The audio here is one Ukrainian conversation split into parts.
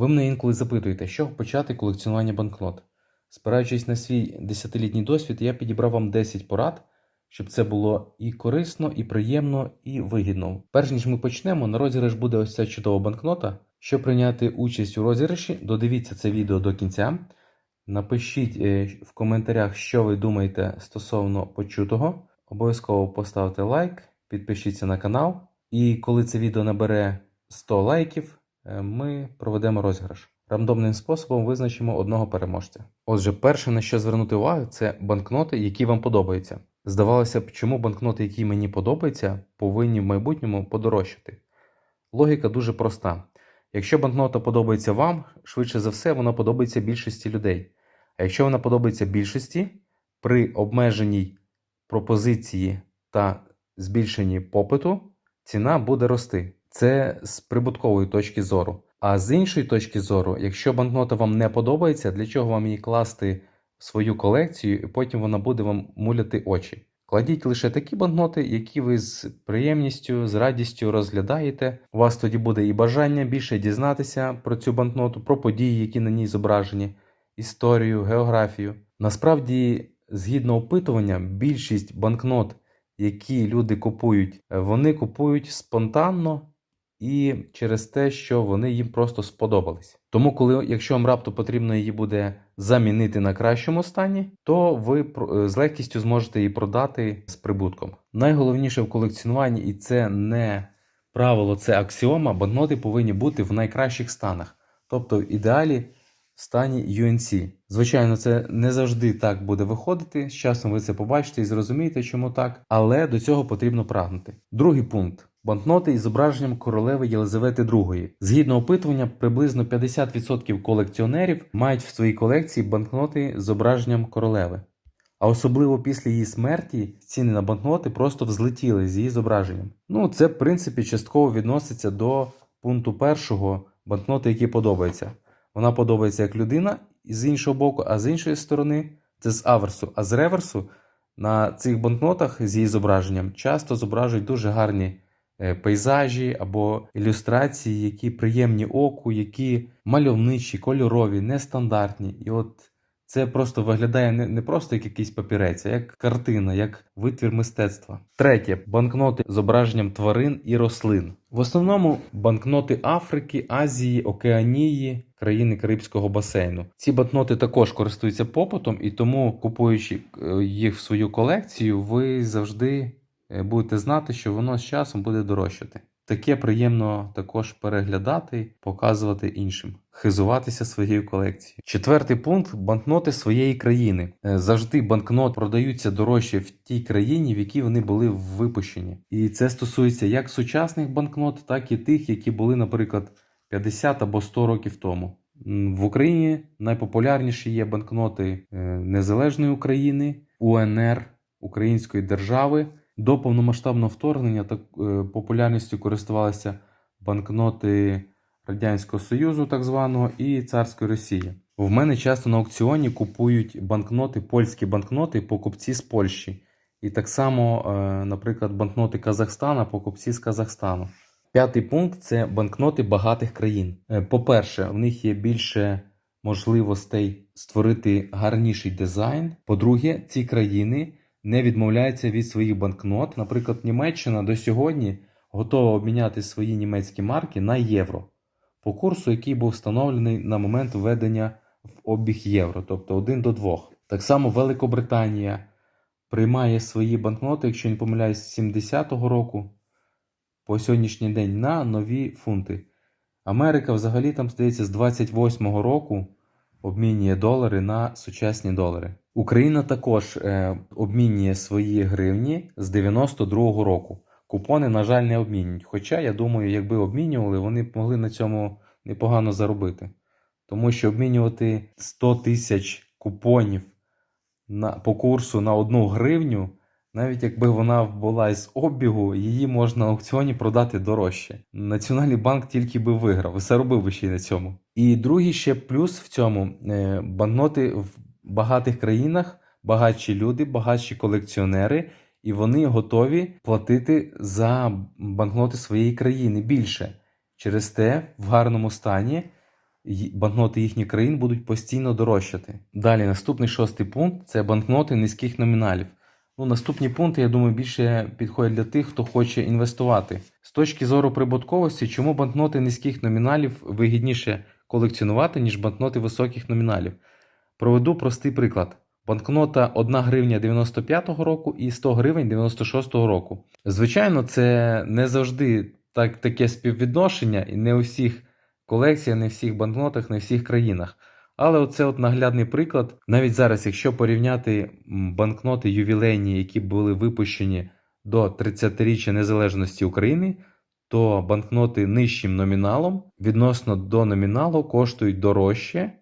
Ви мене інколи запитуєте, чого почати колекціонування банкнот. Спираючись на свій десятилітній досвід, я підібрав вам 10 порад, щоб це було і корисно, і приємно, і вигідно. Перш ніж ми почнемо, на розіграш буде ось ця чудова банкнота. Щоб прийняти участь у розіграші, додивіться це відео до кінця. Напишіть е, в коментарях, що ви думаєте стосовно почутого. Обов'язково поставте лайк, підпишіться на канал. І коли це відео набере 100 лайків, ми проведемо розіграш. Рандомним способом визначимо одного переможця. Отже, перше, на що звернути увагу, це банкноти, які вам подобаються. Здавалося б, чому банкноти, які мені подобаються, повинні в майбутньому подорожчати. Логіка дуже проста. Якщо банкнота подобається вам, швидше за все, вона подобається більшості людей. А якщо вона подобається більшості, при обмеженій пропозиції та збільшенні попиту, ціна буде рости. Це з прибуткової точки зору. А з іншої точки зору, якщо банкнота вам не подобається, для чого вам її класти в свою колекцію, і потім вона буде вам муляти очі. Кладіть лише такі банкноти, які ви з приємністю, з радістю розглядаєте. У вас тоді буде і бажання більше дізнатися про цю банкноту, про події, які на ній зображені, історію, географію. Насправді, згідно опитування, більшість банкнот, які люди купують, вони купують спонтанно і через те, що вони їм просто сподобались. Тому, коли, якщо вам раптом потрібно її буде замінити на кращому стані, то ви е, з легкістю зможете її продати з прибутком. Найголовніше в колекціонуванні, і це не правило, це аксіома, банкноти повинні бути в найкращих станах, тобто в ідеалі стані UNC. Звичайно, це не завжди так буде виходити. З часом ви це побачите і зрозумієте, чому так, але до цього потрібно прагнути. Другий пункт. Банкноти із зображенням королеви Єлизавети II. Згідно опитування, приблизно 50% колекціонерів мають в своїй колекції банкноти з зображенням королеви. А особливо після її смерті ціни на банкноти просто взлетіли з її зображенням. Ну, це, в принципі, частково відноситься до пункту першого банкноти, які подобаються. Вона подобається як людина з іншого боку, а з іншої сторони це з аверсу. А з реверсу на цих банкнотах з її зображенням часто зображують дуже гарні е, пейзажі або ілюстрації, які приємні оку, які мальовничі, кольорові, нестандартні. І от це просто виглядає не, не просто як якийсь папірець, а як картина, як витвір мистецтва. Третє банкноти з зображенням тварин і рослин. В основному банкноти Африки, Азії, Океанії, країни Карибського басейну. Ці банкноти також користуються попитом, і тому, купуючи е, їх в свою колекцію, ви завжди е, будете знати, що воно з часом буде дорожчати. Таке приємно також переглядати, показувати іншим, хизуватися своєю колекцією. Четвертий пункт банкноти своєї країни. Е, Завжди банкнот продаються дорожче в тій країні, в якій вони були випущені. І це стосується як сучасних банкнот, так і тих, які були, наприклад, 50 або 100 років тому. В Україні найпопулярніші є банкноти е, Незалежної України, УНР Української держави. До повномасштабного вторгнення так е, популярністю користувалися банкноти Радянського Союзу, так званого, і царської Росії. В мене часто на аукціоні купують банкноти, польські банкноти, покупці з Польщі. І так само, е, наприклад, банкноти Казахстана, покупці з Казахстану. П'ятий пункт це банкноти багатих країн. Е, По-перше, в них є більше можливостей створити гарніший дизайн. По-друге, ці країни не відмовляються від своїх банкнот. Наприклад, Німеччина до сьогодні готова обміняти свої німецькі марки на євро по курсу, який був встановлений на момент введення в обіг євро, тобто 1 до 2. Так само Великобританія приймає свої банкноти, якщо не помиляюсь, з 70-го року по сьогоднішній день на нові фунти. Америка взагалі там, здається, з 28-го року обмінює долари на сучасні долари. Україна також е, обмінює свої гривні з 92-го року. Купони, на жаль, не обмінюють. Хоча, я думаю, якби обмінювали, вони б могли на цьому непогано заробити. Тому що обмінювати 100 тисяч купонів на, по курсу на одну гривню, навіть якби вона була з обігу, її можна на аукціоні продати дорожче. Національний банк тільки би виграв, заробив би ще й на цьому. І другий ще плюс в цьому е, банкноти в багатих країнах, багатші люди, багатші колекціонери, і вони готові платити за банкноти своєї країни більше. Через те в гарному стані банкноти їхніх країн будуть постійно дорожчати. Далі, наступний шостий пункт це банкноти низьких номіналів. Ну, наступні пункти, я думаю, більше підходять для тих, хто хоче інвестувати. З точки зору прибутковості, чому банкноти низьких номіналів вигідніше колекціонувати, ніж банкноти високих номіналів? Проведу простий приклад. Банкнота 1 гривня 95-го року і 100 гривень 96-го року. Звичайно, це не завжди так, таке співвідношення, і не у всіх колекціях, не у всіх банкнотах, не в всіх країнах. Але оце от наглядний приклад. Навіть зараз, якщо порівняти банкноти ювілейні, які були випущені до 30-річчя незалежності України, то банкноти нижчим номіналом відносно до номіналу коштують дорожче,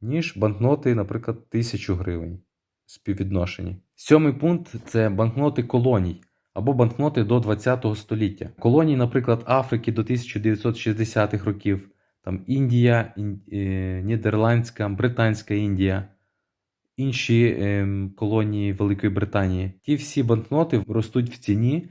ніж банкноти, наприклад, 1000 гривень співвідношенні. Сьомий пункт це банкноти колоній або банкноти до 20 століття. Колонії, наприклад, Африки до 1960-х років, там Індія, Ін- е, Нідерландська, Британська Індія, інші ем, колонії Великої Британії. Ті всі банкноти ростуть в ціні.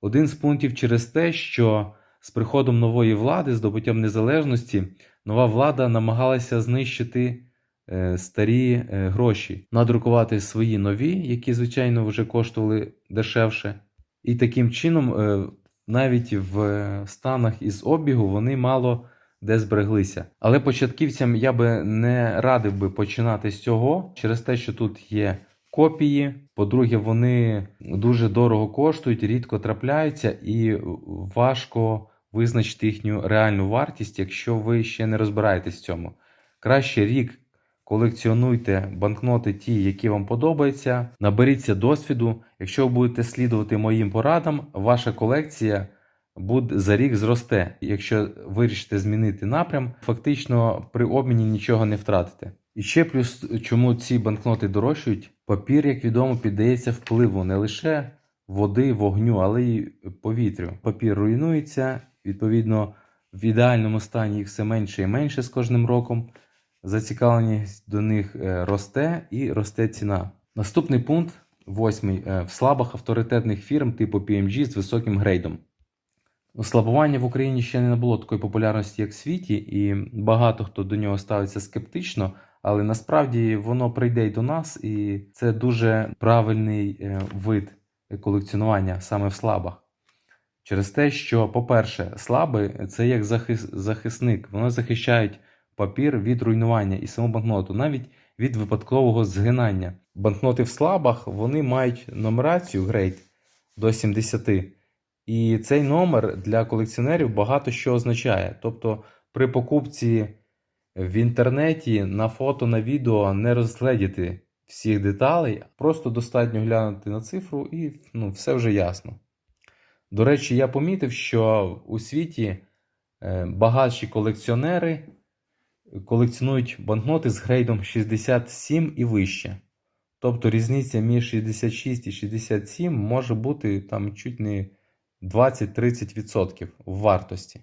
Один з пунктів через те, що з приходом нової влади, здобуттям незалежності, нова влада намагалася знищити е, старі е, гроші, надрукувати свої нові, які, звичайно, вже коштували дешевше. І таким чином, навіть в станах із обігу вони мало де збереглися. Але початківцям я би не радив би починати з цього через те, що тут є копії. По-друге, вони дуже дорого коштують, рідко трапляються, і важко визначити їхню реальну вартість, якщо ви ще не розбираєтесь в цьому. Краще рік колекціонуйте банкноти ті, які вам подобаються, наберіться досвіду. Якщо ви будете слідувати моїм порадам, ваша колекція буде за рік зросте. Якщо вирішите змінити напрям, фактично при обміні нічого не втратите. І ще плюс, чому ці банкноти дорожчають, папір, як відомо, піддається впливу не лише води, вогню, але й повітрю. Папір руйнується, відповідно, в ідеальному стані їх все менше і менше з кожним роком. Зацікавленість до них е, росте і росте ціна. Наступний пункт, восьмий, е, в слабах авторитетних фірм типу PMG з високим грейдом. Ослабування в Україні ще не набуло такої популярності, як в світі, і багато хто до нього ставиться скептично, але насправді воно прийде й до нас, і це дуже правильний е, вид колекціонування саме в слабах. Через те, що, по-перше, слаби це як захис, захисник, вони захищають папір від руйнування і саму банкноту, навіть від випадкового згинання. Банкноти в слабах вони мають нумерацію грейд до 70. І цей номер для колекціонерів багато що означає. Тобто, при покупці в інтернеті на фото, на відео не розгледіти всіх деталей, просто достатньо глянути на цифру і ну, все вже ясно. До речі, я помітив, що у світі е, багатші колекціонери колекціонують банкноти з грейдом 67 і вище. Тобто різниця між 66 і 67 може бути там чуть не 20-30% в вартості.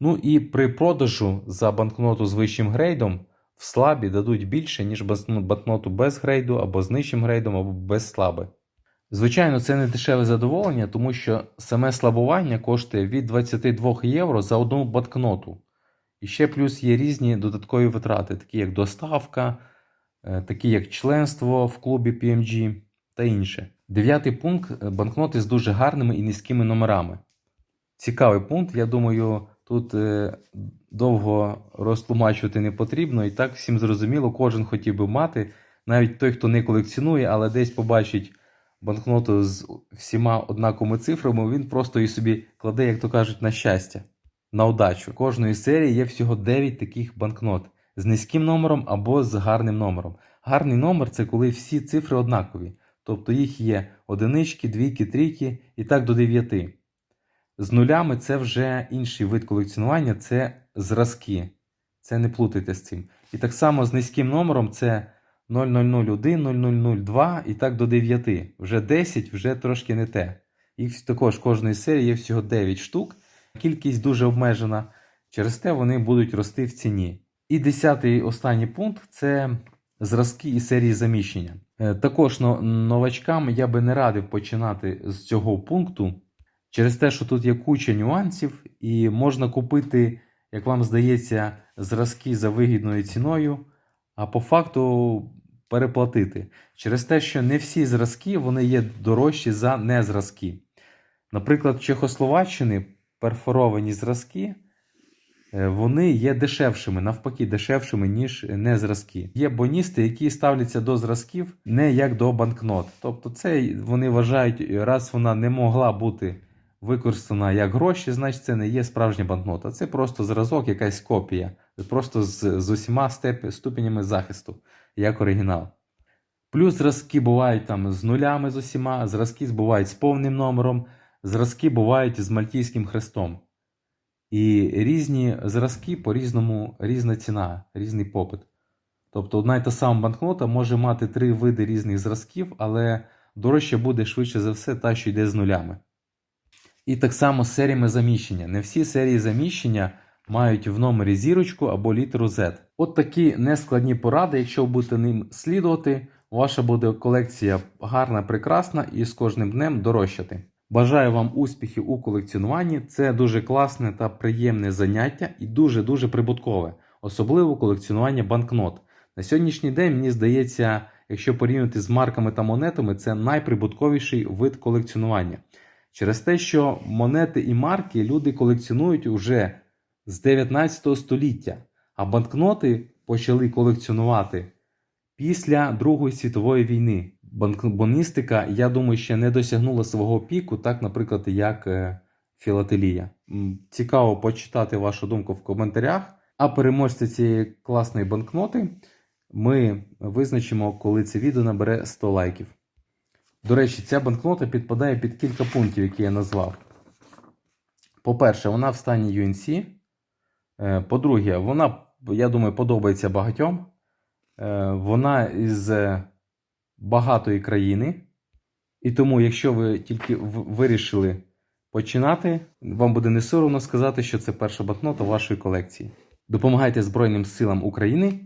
Ну і при продажу за банкноту з вищим грейдом в слабі дадуть більше, ніж банкно- банкноту без грейду, або з нижчим грейдом, або без слаби. Звичайно, це не дешеве задоволення, тому що саме слабування коштує від 22 євро за одну банкноту. І ще плюс є різні додаткові витрати, такі як доставка, е, такі як членство в клубі PMG та інше. Дев'ятий пункт е, банкноти з дуже гарними і низькими номерами. Цікавий пункт, я думаю, тут е, довго розтлумачувати не потрібно. І так всім зрозуміло, кожен хотів би мати, навіть той, хто не колекціонує, але десь побачить банкноту з всіма однаковими цифрами, він просто її собі кладе, як то кажуть, на щастя, на удачу. Кожної серії є всього 9 таких банкнот з низьким номером або з гарним номером. Гарний номер це коли всі цифри однакові. Тобто їх є одинички, двійки, трійки і так до дев'яти. З нулями це вже інший вид колекціонування, це зразки. Це не плутайте з цим. І так само з низьким номером це 0001, 0002 і так до 9. Вже 10, вже трошки не те. Їх також кожної серії є всього 9 штук. Кількість дуже обмежена. Через те вони будуть рости в ціні. І десятий останній пункт це зразки і серії заміщення. Е, Також новачкам я би не радив починати з цього пункту через те, що тут є куча нюансів, і можна купити як вам здається, зразки за вигідною ціною, а по факту переплатити. Через те, що не всі зразки вони є дорожчі за незразки. Наприклад, в Чехословаччини перфоровані зразки вони є дешевшими, навпаки, дешевшими, ніж незразки. Є боністи, які ставляться до зразків не як до банкнот. Тобто, це вони вважають, раз вона не могла бути використана як гроші, значить це не є справжня банкнота. Це просто зразок, якась копія, просто з, з усіма степ, ступенями захисту, як оригінал. Плюс зразки бувають там з нулями з усіма, зразки бувають з повним номером, зразки бувають з мальтійським хрестом. І різні зразки по-різному різна ціна, різний попит. Тобто одна й та сама банкнота може мати три види різних зразків, але дорожче буде швидше за все та, що йде з нулями. І так само з серіями заміщення. Не всі серії заміщення мають в номері зірочку або літеру Z. От такі нескладні поради, якщо ви будете ним слідувати, ваша буде колекція гарна, прекрасна і з кожним днем дорожчати. Бажаю вам успіхів у колекціонуванні. Це дуже класне та приємне заняття і дуже-дуже прибуткове, особливо колекціонування банкнот. На сьогоднішній день, мені здається, якщо порівняти з марками та монетами, це найприбутковіший вид колекціонування. Через те, що монети і марки люди колекціонують уже з 19 століття, а банкноти почали колекціонувати після Другої світової війни. Банкбоністика, я думаю, ще не досягнула свого піку, так, наприклад, як філателія. Цікаво почитати вашу думку в коментарях. А переможця цієї класної банкноти ми визначимо, коли це відео набере 100 лайків. До речі, ця банкнота підпадає під кілька пунктів, які я назвав. По-перше, вона в стані UNC. По-друге, вона, я думаю, подобається багатьом. Вона із багатої країни. І тому, якщо ви тільки вирішили починати, вам буде не соромно сказати, що це перша банкнота вашої колекції. Допомагайте Збройним силам України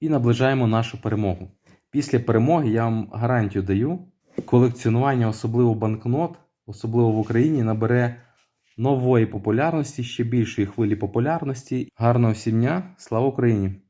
і наближаємо нашу перемогу. Після перемоги я вам гарантію даю, колекціонування, особливо банкнот, особливо в Україні, набере нової популярності, ще більшої хвилі популярності. Гарного всім дня! Слава Україні!